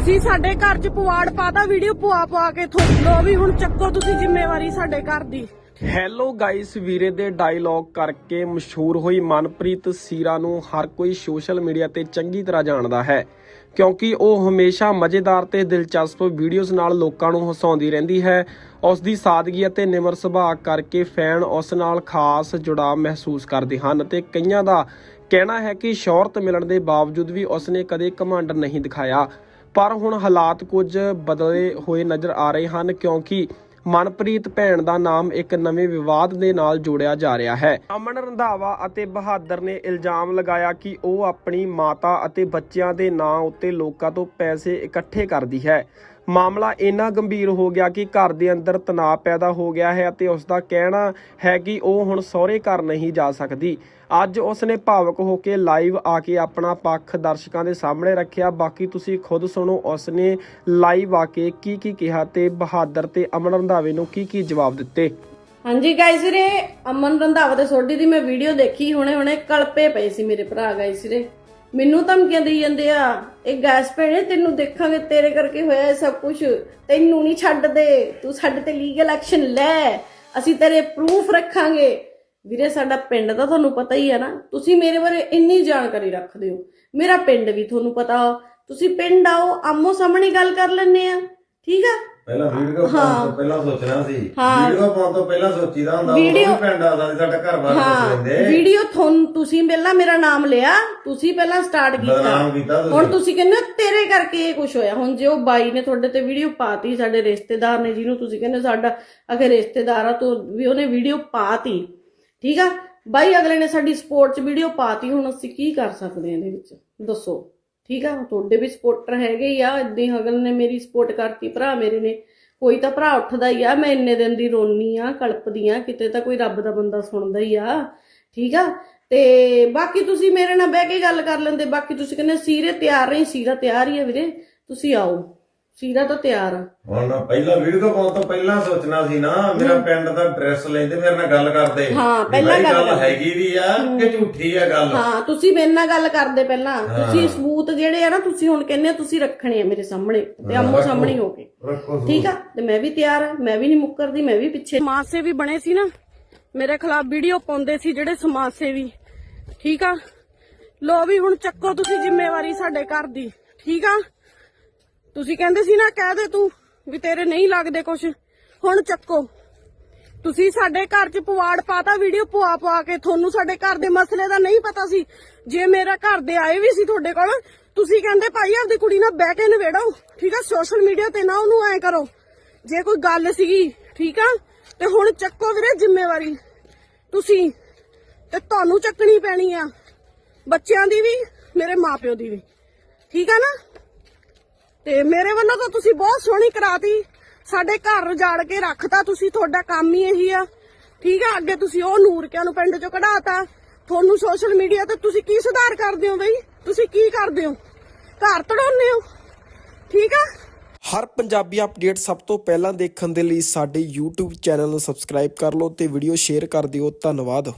ਤੁਸੀਂ ਸਾਡੇ ਘਰ 'ਚ ਪੁਆੜ ਪਾਤਾ ਵੀਡੀਓ ਪੁਆ ਪੁਆ ਕੇ ਥੋ ਲੋ ਵੀ ਹੁਣ ਚੱਕੋ ਤੁਸੀਂ ਜ਼ਿੰਮੇਵਾਰੀ ਸਾਡੇ ਘਰ ਦੀ। ਹੈਲੋ ਗਾਇਸ ਵੀਰੇ ਦੇ ਡਾਇਲੌਗ ਕਰਕੇ ਮਸ਼ਹੂਰ ਹੋਈ ਮਨਪ੍ਰੀਤ ਸੀਰਾ ਨੂੰ ਹਰ ਕੋਈ ਸੋਸ਼ਲ ਮੀਡੀਆ ਤੇ ਚੰਗੀ ਤਰ੍ਹਾਂ ਜਾਣਦਾ ਹੈ। ਕਿਉਂਕਿ ਉਹ ਹਮੇਸ਼ਾ ਮਜ਼ੇਦਾਰ ਤੇ ਦਿਲਚਸਪ ਵੀਡੀਓਜ਼ ਨਾਲ ਲੋਕਾਂ ਨੂੰ ਹਸਾਉਂਦੀ ਰਹਿੰਦੀ ਹੈ। ਉਸ ਦੀ ਸਾਦਗੀ ਅਤੇ ਨਿਮਰ ਸੁਭਾਅ ਕਰਕੇ ਫੈਨ ਉਸ ਨਾਲ ਖਾਸ ਜੁੜਾਅ ਮਹਿਸੂਸ ਕਰਦੇ ਹਨ ਤੇ ਕਈਆਂ ਦਾ ਕਹਿਣਾ ਹੈ ਕਿ ਸ਼ੌਹਰਤ ਮਿਲਣ ਦੇ ਬਾਵਜੂਦ ਵੀ ਉਸਨੇ ਕਦੇ ਘਮੰਡ ਨਹੀਂ ਦਿਖਾਇਆ। ਪਰ ਹੁਣ ਹਾਲਾਤ ਕੁਝ ਬਦਲੇ ਹੋਏ ਨਜ਼ਰ ਆ ਰਹੇ ਹਨ, ਕਿਉਂਕਿ ਮਨਪ੍ਰੀਤ ਭੈਣ ਦਾ ਨਾਮ ਇੱਕ ਨਵੇਂ ਵਿਵਾਦ ਦੇ ਨਾਲ ਜੋੜਿਆ ਜਾ ਰਿਹਾ ਹੈ। ਅਮਨ ਰੰਧਾਵਾ ਅਤੇ ਬਹਾਦਰ ਨੇ ਇਲਜ਼ਾਮ ਲਗਾਇਆ ਕਿ ਉਹ ਆਪਣੀ ਮਾਤਾ ਅਤੇ ਬੱਚਿਆਂ ਦੇ ਨਾਂ ਉੱਤੇ ਲੋਕਾਂ ਤੋਂ ਪੈਸੇ ਇਕੱਠੇ ਕਰਦੀ ਹੈ। ਮਾਮਲਾ ਇੰਨਾ ਗੰਭੀਰ ਹੋ ਗਿਆ ਕਿ ਘਰ ਦੇ ਅੰਦਰ ਤਣਾਅ ਪੈਦਾ ਹੋ ਗਿਆ ਹੈ ਅਤੇ ਉਸ ਦਾ ਕਹਿਣਾ ਹੈ ਕਿ ਉਹ ਹੁਣ ਸਹੁਰੇ ਘਰ ਨਹੀਂ ਜਾ ਸਕਦੀ। ਅੱਜ ਉਸ ਨੇ ਭਾਵਕ ਹੋ ਕੇ ਲਾਈਵ ਆ ਕੇ ਆਪਣਾ ਪੱਖ ਦਰਸ਼ਕਾਂ ਦੇ ਸਾਹਮਣੇ ਰੱਖਿਆ। ਬਾਕੀ ਤੁਸੀਂ ਖੁਦ ਸੁਣੋ ਉਸ ਨੇ ਲਾਈਵ ਆ ਕੇ ਕੀ ਕੀ ਕਿਹਾ ਤੇ ਬਹਾਦਰ ਤੇ ਅਮਨ ਰੰਧਾਵੇ ਨੂੰ ਕੀ ਕੀ ਜਵਾਬ ਦਿੱਤੇ। ਹਾਂਜੀ ਗਾਇਸ ਰੇ ਅਮਨ ਰੰਧਾਵਾ ਦੇ ਸੋਢੀ ਦੀ ਮੈਂ ਵੀਡੀਓ ਦੇਖੀ ਹੁਣੇ ਹੁਣੇ ਕਲਪੇ ਪਏ ਸੀ ਮੇਰੇ ਭਰਾ ਗਾਇਸ ਰੇ ਮੈਨੂੰ ਧਮਕੀਆਂ ਦੇਈ ਜਾਂਦੇ ਆ। ਇਹ ਗੈਸ ਭੈਣੇ, ਤੈਨੂੰ ਦੇਖਾਂਗੇ, ਤੇਰੇ ਕਰਕੇ ਹੋਇਆ ਇਹ ਸਭ ਕੁਝ ਤੈਨੂੰ ਨਹੀਂ ਛੱਡਦੇ। ਤੂੰ ਸਾਡੇ ਤੇ ਲੀਗਲ ਐਕਸ਼ਨ ਲੈ। ਅਸੀਂ ਤੇਰੇ ਪ੍ਰੂਫ ਰੱਖਾਂਗੇ। ਵੀਰੇ, ਸਾਡਾ ਪਿੰਡ ਦਾ ਤੁਹਾਨੂੰ ਪਤਾ ਹੀ ਹੈ ਨਾ। ਤੁਸੀਂ ਮੇਰੇ ਬਾਰੇ ਇੰਨੀ ਜਾਣਕਾਰੀ ਰੱਖਦੇ ਹੋ। ਮੇਰਾ ਪਿੰਡ ਵੀ ਤੁਹਾਨੂੰ ਪਤਾ। ਤੁਸੀਂ ਪਿੰਡ ਆਓ, ਆਮੋ ਸਾਹਮਣੇ ਗੱਲ ਕਰ ਲੈਣੇ ਆ। ਠੀਕ ਆ? ਪਹਿਲਾਂ ਵੀਡੀਓ ਪਾਉਣ ਤੋਂ ਪਹਿਲਾਂ ਸੋਚਣਾ ਸੀ। ਵੀਡੀਓ ਪਾਉਣ ਤੋਂ ਪਹਿਲਾਂ ਸੋਚੀਦਾ ਹੁੰਦਾ ਉਹ ਵੀਡੀਓ- ਵੀ ਪਿੰਡ ਆਦਾ ਸੀ ਸਾਡਾ ਘਰ ਬਾਰ ਹਾਂ ਲੈਂਦੇ ਵੀਡੀਓ ਤੁਹਾਨੂੰ ਤੁਸੀਂ ਪਹਿਲਾਂ ਮੇਰਾ ਨਾਮ ਲਿਆ ਤੁਸੀਂ ਪਹਿਲਾਂ ਸਟਾਰਟ ਕੀਤਾ। ਹੁਣ ਤੁਸੀਂ ਕਹਿੰਦੇ ਹੋ ਤੇਰੇ ਕਰਕੇ ਇਹ ਕੁਝ ਹੋਇਆ। ਹੁਣ ਜੇ ਉਹ ਬਾਈ ਨੇ ਤੁਹਾਡੇ ਤੇ ਵੀਡੀਓ ਪਾਤੀ ਸਾਡੇ ਰਿਸ਼ਤੇਦਾਰ ਨੇ ਜਿਹਨੂੰ ਤੁਸੀਂ ਕਹਿੰਦੇ ਸਾਡਾ ਅਗਰ ਰਿਸ਼ਤੇਦਾਰ ਆ ਤਾਂ ਵੀ ਉਹਨੇ ਵੀਡੀਓ ਪਾਤੀ। ਠੀਕ ਆ? ਬਾਈ ਅਗਲੇ ਨੇ ਸਾਡੀ ਸਪੋਰਟ 'ਚ ਵੀਡੀਓ ਪਾਤੀ ਹੁਣ ਅਸੀਂ ਕੀ ਕਰ ਸਕਦੇ ਇਹਦੇ ਵਿੱਚ? ਦੱਸੋ। ਠੀਕ ਆ ਤੁਹਾਡੇ ਵੀ ਸਪੋਰਟਰ ਹੈਗੇ ਹੀ ਆ ਇਦਾਂ ਹੀ ਅਗਲੇ ਨੇ ਮੇਰੀ ਸਪੋਰਟ ਕਰਤੀ, ਭਰਾ ਮੇਰੇ ਨੇ। ਕੋਈ ਤਾਂ ਭਰਾ ਉੱਠਦਾ ਹੀ ਆ, ਮੈਂ ਇੰਨੇ ਦਿਨ ਦੀ ਰੋਨੀ ਆ, ਕਲਪਦੀ ਆ, ਕਿਤੇ ਤਾਂ ਕੋਈ ਰੱਬ ਦਾ ਬੰਦਾ ਸੁਣਦਾ ਹੀ ਆ। ਠੀਕ ਆ, ਤੇ ਬਾਕੀ ਤੁਸੀਂ ਮੇਰੇ ਨਾਲ ਬਹਿ ਕੇ ਗੱਲ ਕਰ ਲੈਂਦੇ, ਬਾਕੀ ਤੁਸੀਂ ਕਹਿੰਦੇ ਸੀਰੇ ਤਿਆਰ ਨਹੀਂ ਸੀਰਾ ਤਿਆਰ ਹੀ ਆ ਵੀਰੇ, ਤੁਸੀਂ ਆਓ। ਸੀਰਾ ਤਾਂ ਤਿਆਰ ਆ। ਹੁਣ ਨਾ ਪਹਿਲਾਂ ਵੀਡੀਓ ਪਾਉਣ ਤੋਂ ਪਹਿਲਾਂ ਸੋਚਣਾ ਸੀ ਨਾ ਮੇਰਾ ਪਿੰਡ ਦਾ ਐਡਰੈਸ ਲੈਂਦੇ ਮੇਰੇ ਨਾਲ ਗੱਲ ਕਰਦੇ। ਹਾਂ, ਪਹਿਲਾਂ ਗੱਲ। ਹੈਗੀ ਵੀ ਆ ਕਿ ਝੂਠੀ ਆ ਗੱਲ? ਹਾਂ ਤੁਸੀਂ ਮੇਰੇ ਨਾਲ ਗੱਲ ਕਰਦੇ ਪਹਿਲਾਂ। ਤੁਸੀਂ ਸਬੂਤ ਜਿਹੜੇ ਆ ਨਾ ਤੁਸੀਂ ਹੁਣ ਕਹਿੰਦੇ ਆ ਤੁਸੀਂ ਰੱਖਣੇ ਆ ਮੇਰੇ ਸਾਹਮਣੇ। ਤੇ ਆਮੋ ਸਾਹਮਣੇ ਹੋ ਕੇ। ਰੱਖੋ ਠੀਕ ਆ? ਤੇ ਮੈਂ ਵੀ ਤਿਆਰ ਆ ਮੈਂ ਵੀ ਨਹੀਂ ਮੁੱਕਰਦੀ ਮੈਂ ਵੀ ਪਿੱਛੇ। ਸਮਾਜ ਸੇਵੀ ਬਣੇ ਸੀ ਨਾ ਮੇਰੇ ਖਿਲਾਫ ਵੀਡੀਓ ਪਾਉਂਦੇ ਸੀ ਜਿਹੜੇ ਸਮਾਜ ਸੇਵੀ ਠੀਕ ਆ? ਲੋ ਵੀ ਹੁਣ ਚੱਕੋ ਤੁਸੀਂ ਜ਼ਿੰਮੇਵਾਰੀ ਸਾਡੇ ਘਰ ਦੀ। ਠੀਕ ਆ? ਤੁਸੀਂ ਕਹਿੰਦੇ ਸੀ ਨਾ, ਕਹਿ ਦੇ ਤੂੰ ਵੀ ਤੇਰੇ ਨਹੀਂ ਲੱਗਦੇ ਕੁਛ। ਹੁਣ ਚੱਕੋ। ਤੁਸੀਂ ਸਾਡੇ ਘਰ 'ਚ ਪਵਾੜ ਪਾਤਾ ਵੀਡੀਓ ਪਵਾ ਪੁਆ ਕੇ ਤੁਹਾਨੂੰ ਸਾਡੇ ਘਰ ਦੇ ਮਸਲੇ ਦਾ ਨਹੀਂ ਪਤਾ ਸੀ। ਜੇ ਮੇਰਾ ਘਰ ਦੇ ਆਏ ਵੀ ਸੀ ਤੁਹਾਡੇ ਕੋਲ, ਤੁਸੀਂ ਕਹਿੰਦੇ, ਭਾਈ, ਆਪਦੀ ਕੁੜੀ ਨਾਲ ਬਹਿ ਕੇ ਨਵੇੜੋ ਠੀਕ ਆ ਸੋਸ਼ਲ ਮੀਡੀਆ ਤੇ ਨਾ ਉਹਨੂੰ ਐ ਕਰੋ। ਜੇ ਕੋਈ ਗੱਲ ਸੀਗੀ, ਠੀਕ ਆ? ਤੇ ਹੁਣ ਚੱਕੋ ਵੀਰੇ ਜ਼ਿੰਮੇਵਾਰੀ। ਤੁਸੀਂ ਤੇ ਤੁਹਾਨੂੰ ਚੱਕਣੀ ਪੈਣੀ ਆ। ਬੱਚਿਆਂ ਦੀ ਵੀ, ਮੇਰੇ ਮਾਪਿਓ ਦੀ ਵੀ। ਠੀਕ ਆ ਨਾ? ਤੇ ਮੇਰੇ ਵੱਲੋਂ ਤਾਂ ਤੁਸੀਂ ਬਹੁਤ ਸੋਹਣੀ ਕਰਾਤੀ। ਸਾਡੇ ਘਰ ਉਜਾੜ ਕੇ ਰੱਖਤਾ ਤੁਸੀਂ, ਤੁਹਾਡਾ ਕੰਮ ਹੀ ਇਹੀ ਆ। ਠੀਕ ਆ, ਅੱਗੇ ਤੁਸੀਂ ਉਹ ਨੂਰਕਿਆਂ ਨੂੰ ਪਿੰਡ ਚੋਂ ਕਢਾਤਾ। ਤੁਹਾਨੂੰ ਸੋਸ਼ਲ ਮੀਡੀਆ ਤੇ ਤੁਸੀਂ ਕੀ ਸੁਧਾਰ ਕਰਦੇ ਹੋ ਬਈ? ਤੁਸੀਂ ਕੀ ਕਰਦੇ ਹੋ? ਘਰ ਤੜਾਉਂਦੇ ਹੋ? ਠੀਕ ਆ? ਹਰ ਪੰਜਾਬੀ ਅਪਡੇਟ ਸਭ ਤੋਂ ਪਹਿਲਾਂ ਦੇਖਣ ਦੇ ਲਈ ਸਾਡੇ YouTube ਚੈਨਲ ਨੂੰ ਸਬਸਕ੍ਰਾਈਬ ਕਰ ਲਓ ਤੇ ਵੀਡੀਓ ਸ਼ੇਅਰ ਕਰ ਦਿਓ। ਧੰਨਵਾਦ।